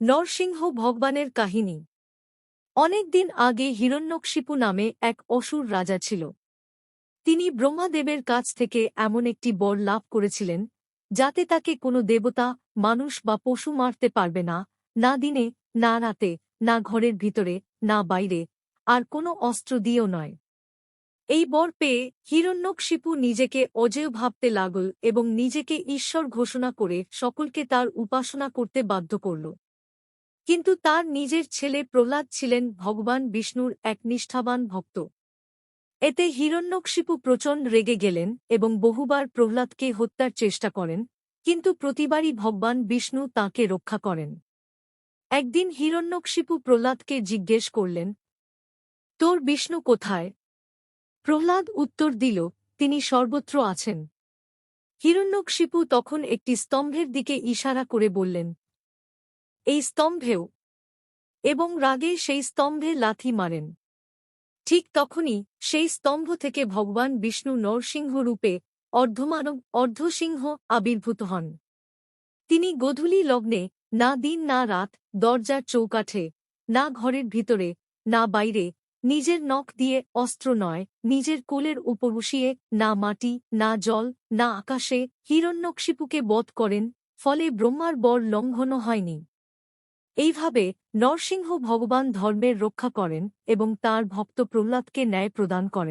নরসিংহ ভগবানের কাহিনী। অনেক দিন আগে হিরণ্যকশিপু নামে এক অসুর রাজা ছিল। তিনি ব্রহ্মাদেবের কাছ থেকে এমন একটি বর লাভ করেছিলেন, যাতে তাকে কোনো দেবতা, মানুষ বা পশু মারতে পারবে না না দিনে, না রাতে, না ঘরের ভিতরে, না বাইরে, আর কোনো অস্ত্র দিয়েও নয়। এই বর পেয়ে হিরণ্যকশিপু নিজেকে অজেয় ভাবতে লাগল এবং নিজেকে ঈশ্বর ঘোষণা করে সকলকে তার উপাসনা করতে বাধ্য করল। কিন্তু তার নিজের ছেলে প্রহ্লাদ ছিলেন ভগবান বিষ্ণুর এক নিষ্ঠাবান ভক্ত। এতে হিরণ্যকশিপু প্রচণ্ড রেগে গেলেন এবং বহুবার প্রহ্লাদকে হত্যার চেষ্টা করেন, কিন্তু প্রতিবারই ভগবান বিষ্ণু তাকে রক্ষা করেন। একদিন হিরণ্যকশিপু প্রহ্লাদকে জিজ্ঞেস করলেন, তোর বিষ্ণু কোথায়? প্রহ্লাদ উত্তর দিল, তিনি সর্বত্র আছেন। হিরণ্যকশিপু তখন একটি স্তম্ভের দিকে ইশারা করে বললেন এই স্তম্ভেও এবং রাগে সেই স্তম্ভে লাথি মারেন। ঠিক তখনই সেই স্তম্ভ থেকে ভগবান বিষ্ণু নরসিংহ রূপে অর্ধমানব, অর্ধসিংহ আবির্ভূত হন। তিনি গধূলি লগ্নে না দিন না রাত দরজার চৌকাঠে, না ঘরের ভিতরে, না বাইরে, নিজের নখ দিয়ে অস্ত্র নয়, নিজের কোলের উপর বসিয়ে না মাটি, না জল, না আকাশে হিরণ্যকশিপুকে বধ করেন, ফলে ব্রহ্মার বর লঙ্ঘনও হয়নি। এইভাবে নরসিংহ ভগবান ধর্মের রক্ষা করেন এবং তার ভক্ত প্রহ্লাদকে ন্যায় প্রদান করেন।